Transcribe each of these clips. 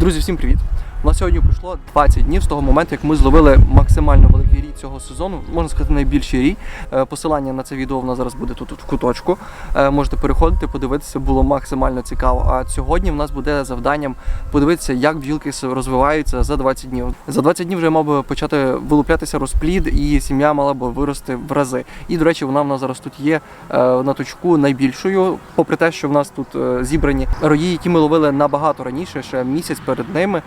Друзі, всім привіт! У нас сьогодні пройшло 20 днів з того моменту, як ми зловили максимально великий рій цього сезону, можна сказати, найбільший рій. Е, Посилання на це відео в нас зараз буде тут в куточку. Е, Можете переходити, подивитися, було максимально цікаво. А сьогодні в нас буде завданням подивитися, як бджілки розвиваються за 20 днів. За 20 днів вже мав би почати вилуплятися розплід, і сім'я мала б вирости в рази. І, до речі, вона в нас зараз тут є е, на точку найбільшою, попри те, що в нас тут зібрані рої, які ми ловили набагато раніше, ще місяць перед ними,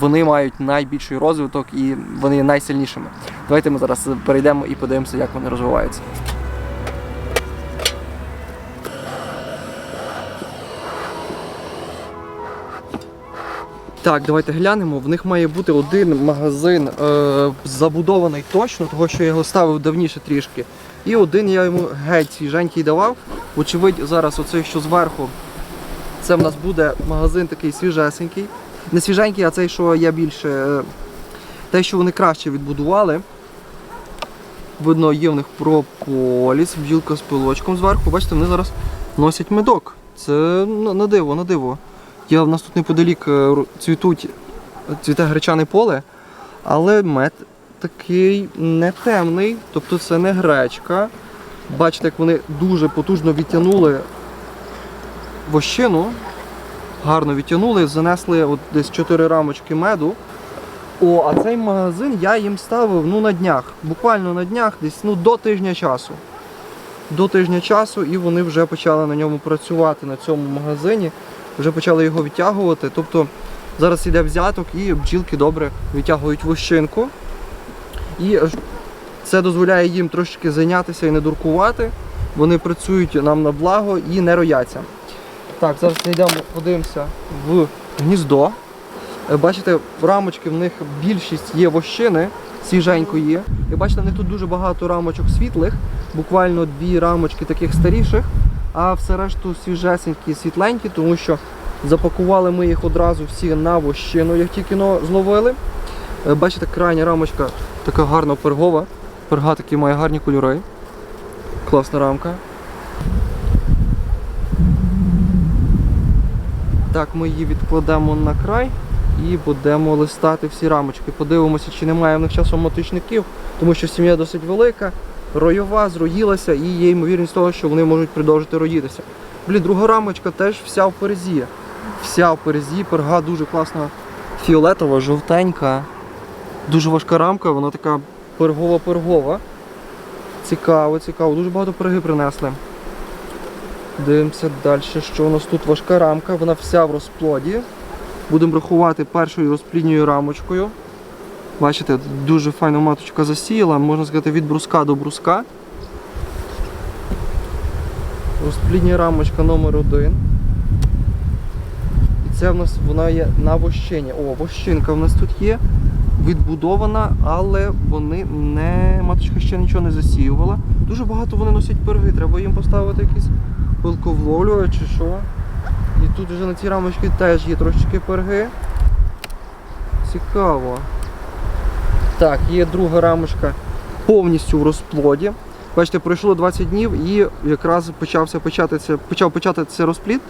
вони мають найбільший розвиток і вони є найсильнішими. Давайте ми зараз перейдемо і подивимося, як вони розвиваються. Так, давайте глянемо. В них має бути один магазин е, забудований точно, того що я його ставив давніше трішки. І один я йому геть свіженький давав. Вочевидь, зараз оцей, що зверху, це в нас буде магазин такий свіжесенький. Не свіженький, а цей, що я більше. е, Те, що вони краще відбудували. Видно, є в них прополіс, бджілка з пилочком зверху. Бачите, вони зараз носять медок. Це на диво, на диво. Я, в нас тут неподалік е, цвітуть, цвіте гречане поле, але мед такий не темний, тобто це не гречка. Бачите, як вони дуже потужно відтягнули вощину, гарно відтягнули, занесли от десь 4 рамочки меду. О, а цей магазин я їм ставив ну, на днях, буквально на днях, десь ну, до тижня часу. До тижня часу, і вони вже почали на ньому працювати на цьому магазині, вже почали його відтягувати. Тобто зараз йде взяток і бджілки добре відтягують вощинку. І це дозволяє їм трошки зайнятися і не дуркувати. Вони працюють нам на благо і не рояться. Так, зараз йдемо, подивимося в гніздо. Е, Бачите, рамочки в них більшість є вощини, свіженької є. І бачите, в них тут дуже багато рамочок світлих, буквально дві рамочки таких старіших, а все решту свіжесенькі, світленькі, тому що запакували ми їх одразу всі на вощину, як тільки зловили. Е, Бачите, крайня рамочка така гарна пергова. Перга такі має гарні кольори. Класна рамка. Так, ми її відкладемо на край і будемо листати всі рамочки. Подивимося, чи немає в них часом мотичників, тому що сім'я досить велика, ройова, зроїлася і є ймовірність того, що вони можуть продовжити роїтися. Блін, друга рамочка теж вся в перезі. Вся в перезі, перга дуже класна, фіолетова, жовтенька. Дуже важка рамка, вона така пергова-пергова. Цікаво, цікаво. Дуже багато перги принесли. Дивимося далі, що у нас тут важка рамка, вона вся в розплоді. Будемо рахувати першою розплідньою рамочкою. Бачите, дуже файна маточка засіяла, можна сказати, від бруска до бруска. Розплідня рамочка номер один. І це в нас вона є на вощині. О, вощинка в нас тут є. Відбудована, але вони не. Маточка ще нічого не засіювала. Дуже багато вони носять перги, треба їм поставити якийсь пилковловлювач чи що. І тут вже на цій рамочці теж є трошечки перги. Цікаво. Так, є друга рамочка повністю в розплоді. Бачите, пройшло 20 днів і якраз почався початися, почав початися розплід.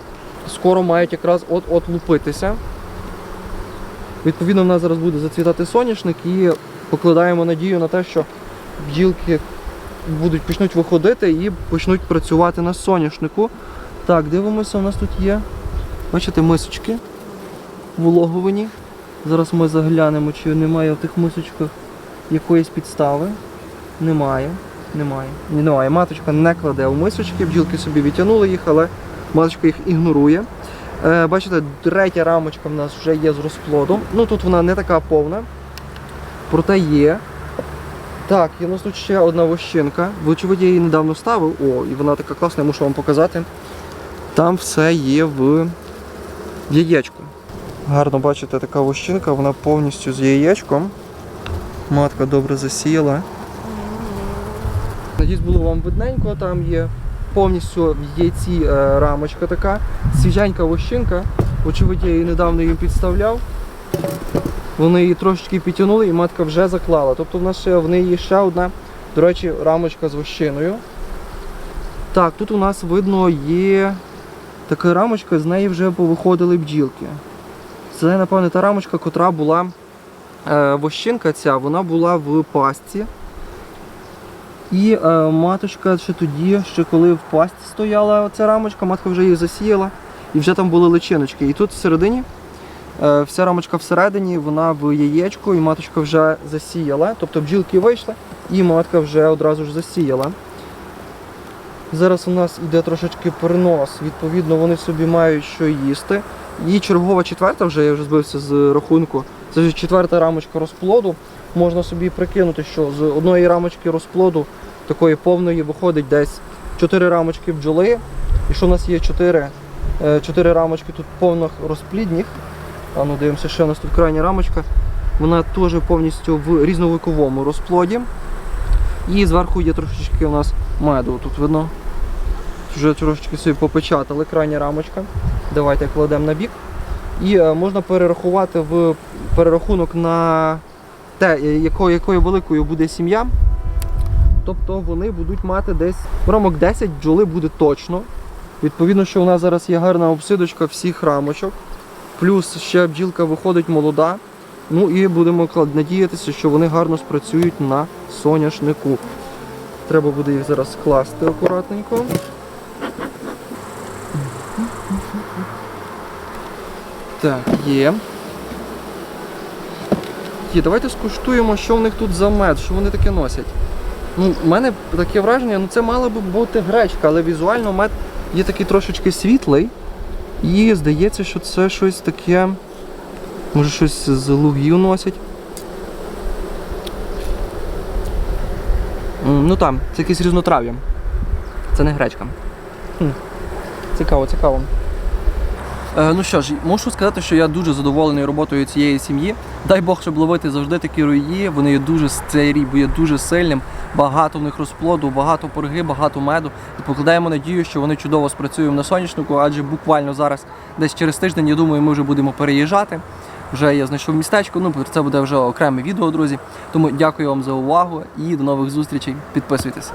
Скоро мають якраз от-от лупитися. Відповідно, в нас зараз буде зацвітати соняшник і покладаємо надію на те, що бджілки будуть почнуть виходити і почнуть працювати на соняшнику. Так, дивимося, у нас тут є. Бачите, мисочки вологовані. Зараз ми заглянемо, чи немає в тих мисочках якоїсь підстави. Немає. Немає. Немає. Маточка не кладе в мисочки, бджілки собі відтягнули їх, але маточка їх ігнорує. Е, бачите, третя рамочка в нас вже є з розплодом. Ну тут вона не така повна, проте є. Так, і у нас тут ще одна вощинка. Вочевидь, я її недавно ставив. О, і вона така класна, я мушу вам показати. Там все є в в яєчку. Гарно бачите, така вощинка, вона повністю з яєчком. Матка добре засіяла. Надіюсь, було вам видненько, там є повністю в яйці е, рамочка така, свіженька вощинка. Очевидь, я її недавно їм підставляв. Вони її трошечки підтягнули і матка вже заклала. Тобто в нас ще в неї ще одна, до речі, рамочка з вощиною. Так, тут у нас видно є така рамочка, з неї вже повиходили бджілки. Це, напевне, та рамочка, котра була. Е, вощинка ця, вона була в пастці. І е, маточка ще тоді, ще коли в пасті стояла ця рамочка, матка вже її засіяла, і вже там були личиночки. І тут всередині, вся рамочка всередині, вона в яєчку, і маточка вже засіяла. Тобто бджілки вийшли, і матка вже одразу ж засіяла. Зараз у нас йде трошечки перенос, відповідно, вони собі мають що їсти. І чергова четверта, вже я вже збився з рахунку. Це вже четверта рамочка розплоду. Можна собі прикинути, що з одної рамочки розплоду такої повної виходить десь 4 рамочки бджоли. І що у нас є 4, 4 рамочки тут повних розплідних. А ну дивимося, ще у нас тут крайня рамочка. Вона теж повністю в різновиковому розплоді. І зверху є трошечки у нас меду. Тут видно. Вже трошечки собі попечатали крайня рамочка. Давайте кладемо на бік. І е, можна перерахувати в перерахунок на те, е, якою, якою великою буде сім'я. Тобто вони будуть мати десь рамок 10 бджоли буде точно. Відповідно, що у нас зараз є гарна обсидочка всіх рамочок. Плюс ще бджілка виходить молода. Ну і будемо надіятися, що вони гарно спрацюють на соняшнику. Треба буде їх зараз скласти акуратненько. Так, є. Є, давайте скуштуємо, що в них тут за мед, що вони таке носять. Ну, у мене таке враження, ну це мала би бути гречка, але візуально мед є такий трошечки світлий. І здається, що це щось таке. Може щось з лугів носять. Ну там, це якесь різнотрав'я. Це не гречка. Хм. Цікаво, цікаво. Е, ну що ж, мушу сказати, що я дуже задоволений роботою цієї сім'ї. Дай Бог, щоб ловити завжди такі руї. Вони є дуже цей рій є дуже сильним. Багато в них розплоду, багато порги, багато меду. І покладаємо надію, що вони чудово спрацюють на сонячнику, адже буквально зараз, десь через тиждень, я думаю, ми вже будемо переїжджати. Вже я знайшов містечко. Ну це буде вже окреме відео, друзі. Тому дякую вам за увагу і до нових зустрічей. Підписуйтесь.